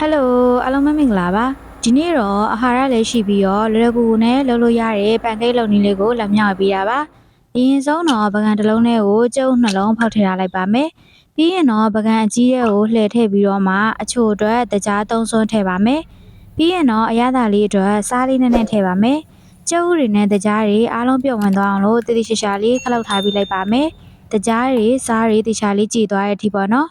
ဟယ်လိုအားလုံးပဲမင်္ဂလာပါဒီနေ့တော့အာဟာရလည်းရှိပြီးတော့လွယ်ကူကူနဲ့လုပ်လို့ရတဲ့ပန်ကိတ်လုပ်နည်းလေးကိုလက်မြောက်ပေးတာပါအရင်ဆုံးတော့ပကံတစ်လုံးလေးကိုကျုပ်နှလုံးဖောက်ထည့်ထားလိုက်ပါမယ်ပြီးရင်တော့ပကံအကြီးရဲ့ကိုလှည့်ထည့်ပြီးတော့မှအချို့အတွက်တကြားသုံးစွန်းထည့်ပါမယ်ပြီးရင်တော့အရသာလေးအတွက်စားလေးနဲ့နဲ့ထည့်ပါမယ်ကျုပ်တွေနဲ့တကြားတွေအားလုံးပြုတ်ဝင်သွားအောင်လို့တတိရှာရှာလေးခလောက်ထားပြီးလိုက်ပါမယ်တကြားတွေစားတွေတခြားလေးကြည်သွားတဲ့အထိပေါ့နော်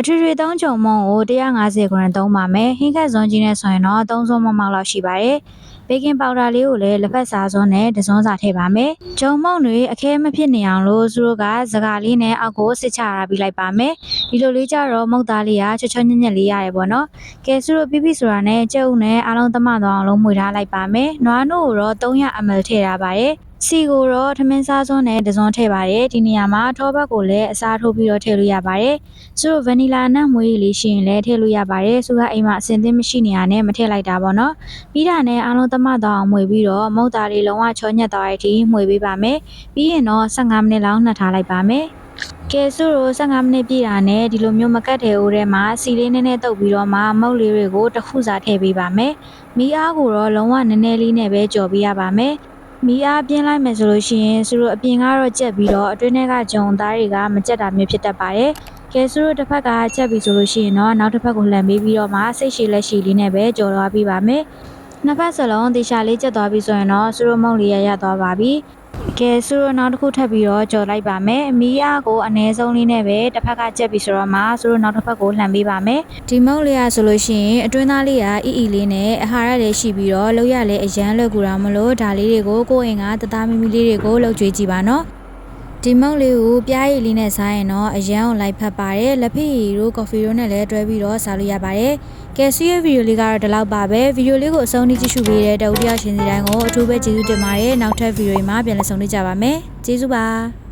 အထွေထွေသုံးချုံမုံကို150 gram သုံးပါမယ်ဟင်းခက်စွန်းကြီးနဲ့ဆိုရင်တော့3စွန်းမမောက်လောက်ရှိပါတယ်ဘေကင်ပေါင်ဒါလေးကိုလည်းလက်ဖက်စားစွန်းနဲ့တစ်စွန်းစာထည့်ပါမယ်ဂျုံမုံတွေအခဲမဖြစ်နေအောင်လို့သူတို့ကစကားလေးနဲ့အောက်ကိုစစ်ချထားပြီးလိုက်ပါမယ်ဒီလိုလေးကြတော့မုတ်သားလေးကချွတ်ချွတ်ညက်ညက်လေးရတယ်ပေါ့နော်ကဲသူတို့ပြပြဆိုတာနဲ့ကြက်ဥနဲ့အားလုံးသမသွားအောင်လို့မှွေထားလိုက်ပါမယ်နွားနို့ကိုတော့ 300 ml ထည့်ထားပါတယ် စီကိုတော့ထမင်းစားစွန်းနဲ့တစ်စွန်းထည့်ပါတယ်ဒီနေရာမှာထောဘက်ကိုလည်းအစားထိုးပြီးတော့ထည့်လို့ရပါတယ်သူတို့ဗနီလာနတ်မွေးရည်လေးရှိရင်လည်းထည့်လို့ရပါတယ်သူကအိမ်မှာအစင်သင်းမရှိနေရနဲ့မထည့်လိုက်တာပေါ့နော်ပြီးတာနဲ့အားလုံးသမတော့အောင်မှွေပြီးတော့မုတ်သားလေးလုံးဝချောညက်သွားတဲ့အထိမှွေပေးပါမယ်ပြီးရင်တော့15မိနစ်လောက်နှက်ထားလိုက်ပါမယ်ကဲဆိုတော့15မိနစ်ပြည့်တာနဲ့ဒီလိုမျိုးမကတ်တဲ့အိုးထဲမှာစီလေးနည်းနည်းတုပ်ပြီးတော့မှမုတ်လေးတွေကိုတစ်ခုစာထည့်ပေးပါမယ်မီးအားကိုတော့လုံးဝနည်းနည်းလေးနဲ့ပဲကြော်ပေးရပါမယ် မီးအားပြင်းလိုက်မယ်ဆိုလို့ရှိရင်သူတို့အပြင်ကတော့ကြက်ပြီးတော့အတွင်းထဲကဂျုံသားတွေကမကြက်တာမျိုးဖြစ်တတ်ပါတယ်ကဲဆိုတော့တစ်ဖက်ကချက်ပြီဆိုလို့ရှိရင်တော့နောက်တစ်ဖက်ကိုလှန်ပေးပြီးတော့မှစိတ်ရှည်လက်ရှည်လေးနဲ့ပဲကြော်သွားပေးပါမယ်နှစ်ဖက်စလုံးတေချာလေးကြက်သွားပြီဆိုရင်တော့စရိုမုတ်လေးရရသွားပါပြီ ကဲဆိုတော့နောက်တစ်ခုထပ်ပြီးတော့ကြော်လိုက်ပါမယ်အမီးအားကိုအနည်းဆုံးလေးနဲ့ပဲတစ်ဖက်ကကြက်ပြီဆိုတော့မှဆိုတော့နောက်တစ်ဖက်ကိုလှန်ပေးပါမယ်ဒီမုတ်လေးရဆိုလို့ရှိရင်အတွင်းသားလေးကအီအီလေးနဲ့အဟာရလေးရှိပြီးတော့လောက်ရလဲအရန်လွယ်ကူတာမလို့ဒါလေးတွေကိုကိုယ့်အိမ်ကတသားမီမီလေးတွေကိုလှုပ်ကြွေးကြည့်ပါနော် ဒီမုတ်လေးကိုပြားရည်လေးနဲ့စားရင်တော့အရန်ကိုလိုက်ဖက်ပါတယ်လက်ဖက်ရည်တို့ကော်ဖီတို့နဲ့လည်းတွဲပြီးတော့စားလို့ရပါတယ်ကဲဆီရဲ့ဗီဒီယိုလေးကတော့ဒီလောက်ပါပဲဗီဒီယိုလေးကိုအဆုံးထိကြည့်ရှုပေးတဲ့တအုပ်တယောက်ချင်းစီတိုင်းကိုအထူးပဲကျေးဇူးတင်ပါတယ်နောက်ထပ်ဗီဒီယိုမှာပြန်လည်ဆုံတွေ့ကြပါမယ်ကျေးဇူးပါ